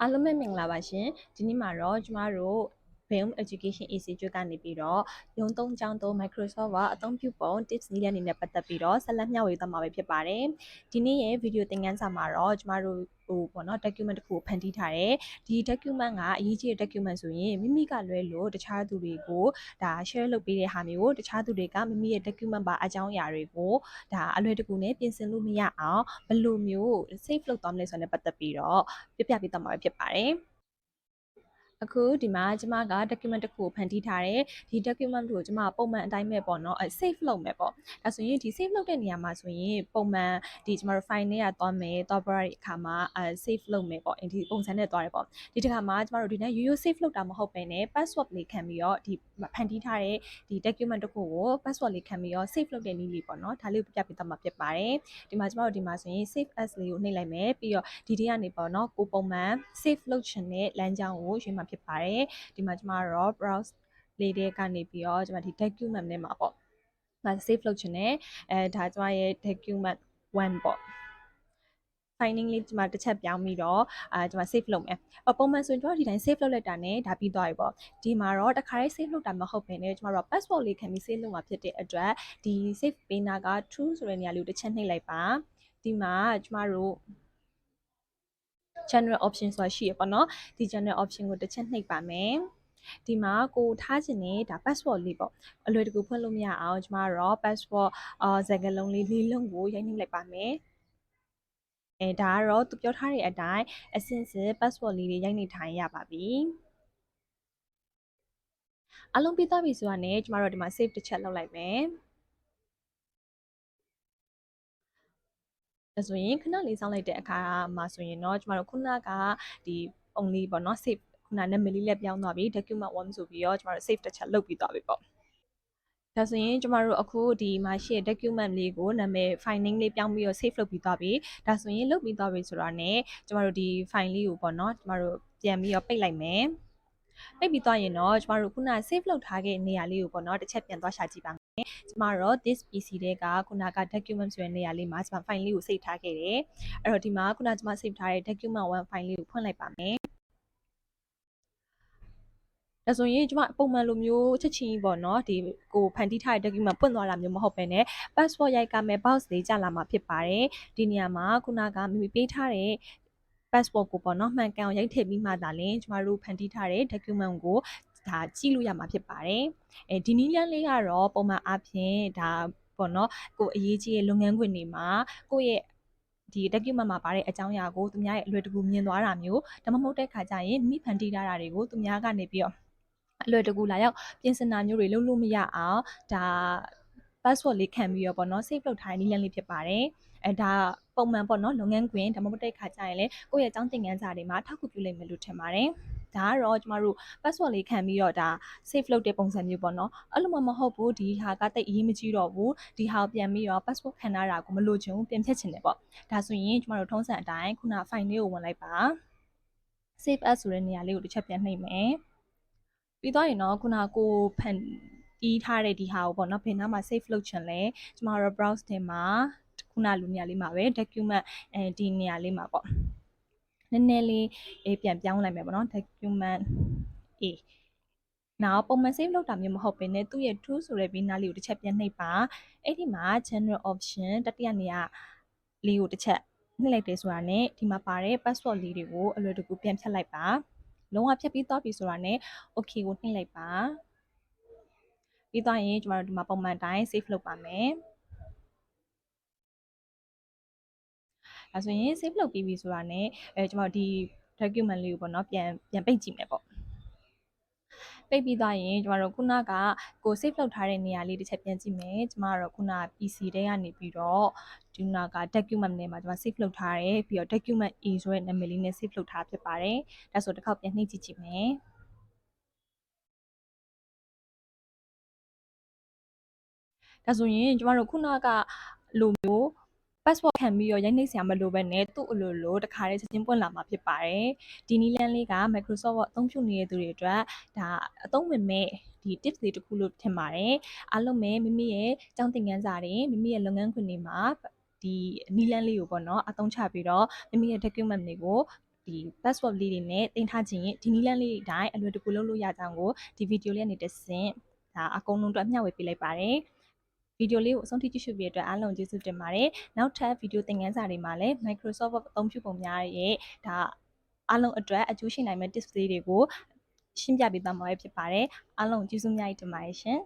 အားလုံးပဲမင်္ဂလာပါရှင်ဒီနေ့မှာတော့ကျမတို့ Beam Education Institute ကနေပြီးတော့ရုံးသုံးကျောင်းသုံး Microsoft ကအသုံးပြုပုံ tips နည်းလမ်းတွေနဲ့ပတ်သက်ပြီးတော့ဆက်လက်မျှဝေသွားမှာပဲဖြစ်ပါတယ်ဒီနေ့ရဲ့ဗီဒီယိုသင်ခန်းစာမှာတော့ကျမတို့ဟိုပေါ့နော် document တစ်ခုကိုဖန်တီးထားတယ်ဒီ document ကအရေးကြီးတဲ့ document ဆိုရင်မိမိကလွဲလို့တခြားသူတွေကိုဒါ share လုပ်ပေးတဲ့ဟာမျိုးကိုတခြားသူတွေကမိမိရဲ့ document ပါအကြောင်းအရာတွေကိုဒါအလွယ်တကူနဲ့ပြင်ဆင်လို့မရအောင်ဘယ်လိုမျိုး save လုပ်သွားမလဲဆိုတာနဲ့ပတ်သက်ပြီးတော့ပြပြပေးသွားမှာဖြစ်ပါတယ် အခုဒီမှာကျမက document တစ်ခုကိုဖန်တီးထားတယ်ဒီ document ကိုကျမပုံမှန်အတိုင်းပဲပေါ့နော်အဲ save လုပ်မယ်ပေါ့ဒါဆိုရင်ဒီ save လုပ်တဲ့နေရာမှာဆိုရင်ပုံမှန်ဒီကျမတို့ file နဲ့ကသွားမယ်သွားပြရတဲ့အခါမှာအဲ save လုပ်မယ်ပေါ့ဒီပုံစံနဲ့သွားတယ်ပေါ့ဒီတစ်ခါမှာကျမတို့ဒီနေ့ရိုးရိုး save လုပ်တာမဟုတ်ပဲね password လေးခံပြီးတော့ဒီဖန်တီးထားတဲ့ဒီ document တစ်ခုကို password လေးခံပြီးတော့ save လုပ်တဲ့နည်းလေးပေါ့နော်ဒါလေးကိုပြပြပေးသွားမှာဖြစ်ပါတယ်ဒီမှာကျမတို့ဒီမှာဆိုရင် save as လေးကိုနှိပ်လိုက်မယ်ပြီးတော့ဒီထဲကနေပေါ့နော်ကိုပုံမှန် save လုပ်ချင်တဲ့လမ်းကြောင်းကိုရွေးမှာဖြစ်ပါတယ်ဒီမှာကျမတို့ browse လေးတွေကနေပြီးတော့ကျမဒီ document နဲ့မှာပေါ့ငါ save လုပ်ချင်တယ်အဲဒါကျမရဲ့ document 1ပေါ့ finding လေးဒီမှာတစ်ချက်ပြောင်းပြီးတော့အာဒီမှာ save လုပ်မယ်။အပုံမှန်ဆိုရင်ကျွန်တော်ဒီတိုင်း save လုပ်လိုက်တာနဲ့ဒါပြီးသွားပြီပေါ့။ဒီမှာတော့တစ်ခါလေး save လုပ်တာမဟုတ်ဘဲနဲ့ကျွန်တော်တို့ password လေးခံပြီး save လုပ်မှာဖြစ်တဲ့အတွက်ဒီ save ပေးနာက true ဆိုတဲ့နေရာလေးကိုတစ်ချက်နှိပ်လိုက်ပါ။ဒီမှာကျွန်တော်တို့ general option ဆိုတာရှိရပေါ့နော်။ဒီ general option ကိုတစ်ချက်နှိပ်ပါမယ်။ဒီမှာကိုထားခြင်းနဲ့ဒါ password လေးပေါ့အလွယ်တကူဖွင့်လို့မရအောင်ကျမတို့ password အာစကားလုံးလေးလေးလုံးကိုရိုက်နှိပ်လိုက်ပါမယ်အဲဒါကတော့သူပြောထားတဲ့အတိုင်းအစင်စစ် password လေးတွေရိုက်နေထိုင်ရပါပြီအလုံးပြီးသားပြီဆိုတာနဲ့ကျမတို့ဒီမှာ save တစ်ချက်လုပ်လိုက်မယ် ဒါဆိုရင်ခဏလေးစောင့်လိုက်တဲ့အခါမှာဆိုရင်တော့ကျမတို့ခုနကဒီပုံလေးပေါ့နော် save ခုနနာမည်လေးလည်းပြောင်းသွားပြီ document 1ဆိုပြီးတော့ကျမတို့ save တစ်ချက်လုပ်ပြီးသွားပြီပေါ့ဒါဆိုရင်ကျမတို့အခုဒီမှာရှိတဲ့ document လေးကိုနာမည် file name လေးပြောင်းပြီးတော့ save လုပ်ပြီးသွားပြီဒါဆိုရင်လုပ်ပြီးသွားပြီဆိုတာနဲ့ကျမတို့ဒီ file လေးကိုပေါ့နော်ကျမတို့ပြန်ပြီးတော့ပိတ်လိုက်မယ်ပိတ်ပြီးသွားရင်တော့ကျမတို့ခုန save လုပ်ထားတဲ့နေရာလေးကိုပေါ့နော်တစ်ချက်ပြန်သွားရှာကြည့်ပါမ ယ်ကျမတို့ this PC တွေကခုနက document ဆိုတဲ့နေရာလေးမှာကျမ file လေးကို save ထားခဲ့တယ်အဲ့တော့ဒီမှာခုနကျမ save ထားတဲ့ document 1 file လေးကိုဖွင့်လိုက်ပါမယ်ဒါဆိုရင်ကျမပုံမှန်လိုမျိုးချက်ချင်းပေါ့နော်ဒီကိုဖန်တီးထားတဲ့ document ပွင့်သွားတာမျိုးမဟုတ်ဘဲနဲ့ passport ရိုက်ကမဲ့ box လေးကြာလာမှာဖြစ်ပါတယ်ဒီနေရာမှာခုနကမိမိပေးထားတဲ့ passport ကိုပေါ့နော်မှန်ကန်အောင်ရိုက်ထည့်ပြီးမှသာလင်ကျမတို့ဖန်တီးထားတဲ့ document ကို ဒါကြည့်လို့ရမှာဖြစ်ပါတယ်အဲဒီနည်းလမ်းလေးကတော့ပုံမှန်အားဖြင့်ဒါပေါ့နော်ကိုအရေးကြီးတဲ့လုပ်ငန်းခွင်တွေမှာကိုယ့်ရဲ့ဒီ document မှာပါတဲ့အကြောင်းအရာကိုသူများရဲ့အလွယ်တကူမြင်သွားတာမျိုးဒါမှမဟုတ်တဲ့ခါကျရင်မိဖန်တီးထားတာတွေကိုသူများကနေပြီးတော့အလွယ်တကူလာရောက်ပြင်ဆင်တာမျိုးတွေလုပ်လို့မရအောင်ဒါ password လေးခံပြီးတော့ပေါ့နော် save လုပ်ထားတဲ့နည်းလမ်းလေးဖြစ်ပါတယ်အဲဒါပုံမှန်ပေါ့နော်လုပ်ငန်းခွင်ဒါမှမဟုတ်တဲ့ခါကျရင်လည်းကိုယ့်ရဲ့အကြောင်းသင်ခန်းစာတွေမှာထောက်ကူပြုလိမ့်မယ်လို့ထင်ပါတယ် ဒါကတော့ကျမတို့ password လေးခံပြီးတော့ဒါ save လုပ်တဲ့ပုံစံမျိုးပေါ့နော်အဲ့လိုမှမဟုတ်ဘူးဒီဟာကတိတ်အရေးမကြီးတော့ဘူးဒီဟာကိုပြန်ပြီးတော့ password ခံထားတာကိုမလိုချင်ဘူးပြင်ဖြတ်ချင်တယ်ပေါ့ဒါဆိုရင်ကျမတို့ထုံးစံအတိုင်းခုန file လေးကိုဝင်လိုက်ပါ save as ဆိုတဲ့နေရာလေးကိုတစ်ချက်ပြန်နှိပ်မယ်ပြီးတော့ရင်တော့ခုနကိုဖန်တီးထားတဲ့ဒီဟာကိုပေါ့နော်ဘယ်နားမှာ save လုပ်ချင်လဲကျမတို့ browse တင်မှာခုနလူနေရာလေးမှာပဲ document အဲဒီနေရာလေးမှာပေါ့ နည်းနည်းလေးအေးပြန်ပြောင်းလိုက်မယ်ပေါ့နော် document A နောက်ပုံမှန် save လုပ်တာမျိုးမဟုတ်ဘဲနဲ့သူ့ရဲ့ tool ဆိုတဲ့ဘေးနားလေးကိုတစ်ချက်ပြန်နှိပ်ပါအဲ့ဒီမှာ general option တတိယနေရာလေးကိုတစ်ချက်နှိပ်လိုက်တယ်ဆိုတာနဲ့ဒီမှာပါတဲ့ password လေးတွေကိုအလွယ်တကူပြန်ဖြတ်လိုက်ပါလုံးဝဖြတ်ပြီးသွားပြီဆိုတာနဲ့ okay ကိုနှိပ်လိုက်ပါပြီးသွားရင်ကျမတို့ဒီမှာပုံမှန်တိုင်း save လုပ်ပါမယ် ဒါဆိုရင် save လုပ်ပြီးပြီဆိုတာနဲ့အဲကျမတို့ဒီ document လေးကိုပေါ့နော်ပြန်ပြန်ပိတ်ကြည့်မယ်ပေါ့ပိတ်ပြီးသွားရင်ကျမတို့ခုနကကို save လုပ်ထားတဲ့နေရာလေးတစ်ချက်ပြန်ကြည့်မယ်ကျမတို့ခုန PC ထဲကနေပြီးတော့ဒီနာက document နဲ့မှာကျမ save လုပ်ထားတယ်ပြီးတော့ document A ဆိုတဲ့နာမည်လေးနဲ့ save လုပ်ထားဖြစ်ပါတယ်ဒါဆိုတစ်ခေါက်ပြန်နှိပ်ကြည့်ကြည့်မယ်ဒါဆိုရင်ကျမတို့ခုနကလိုမျိုး passport ခံပြီးတော့ရိုက်နှိပ်ဆရာမလိုပဲနဲ့သူ့အလိုလိုတခါတည်းချက်ချင်းပွင့်လာမှာဖြစ်ပါတယ်ဒီနည်းလမ်းလေးက Microsoft အသုံးပြုနေတဲ့သူတွေအတွက်ဒါအသုံးဝင်မဲ့ဒီ tips လေးတစ်ခုလို့ထင်ပါတယ်အားလုံးပဲမိမိရဲ့ကျောင်းသင်ခန်းစာတွေမိမိရဲ့လုပ်ငန်းခွင်တွေမှာဒီနီလန်းလေးကိုပေါ့နော်အသုံးချပြီးတော့မိမိရဲ့ document တွေကိုဒီ password လေးတွေနဲ့တင်ထားခြင်းဒီနည်းလမ်းလေးတွေအတိုင်းအလွယ်တကူလုပ်လို့ရကြောင်းကိုဒီဗီဒီယိုလေးကနေတစ်ဆင့်ဒါအကုန်လုံးအတွက်မျှဝေပေးလိုက်ပါတယ် ဗီဒီယိုလေးကိုအဆုံးထိကြည့်ရှုပြီးတဲ့အတွက်အားလုံးကျေးဇူးတင်ပါတယ်နောက်ထပ်ဗီဒီယိုသင်ခန်းစာတွေမှာလည်း Microsoft Word အသုံးပြုပုံများရဲ့ဒါအားလုံးအတွက်အကျိုးရှိနိုင်မဲ့ tips လေးတွေကိုရှင်းပြပေးသွားမှာပဲဖြစ်ပါတယ်အားလုံးကျေးဇူးအများကြီးတင်ပါတယ်ရှင်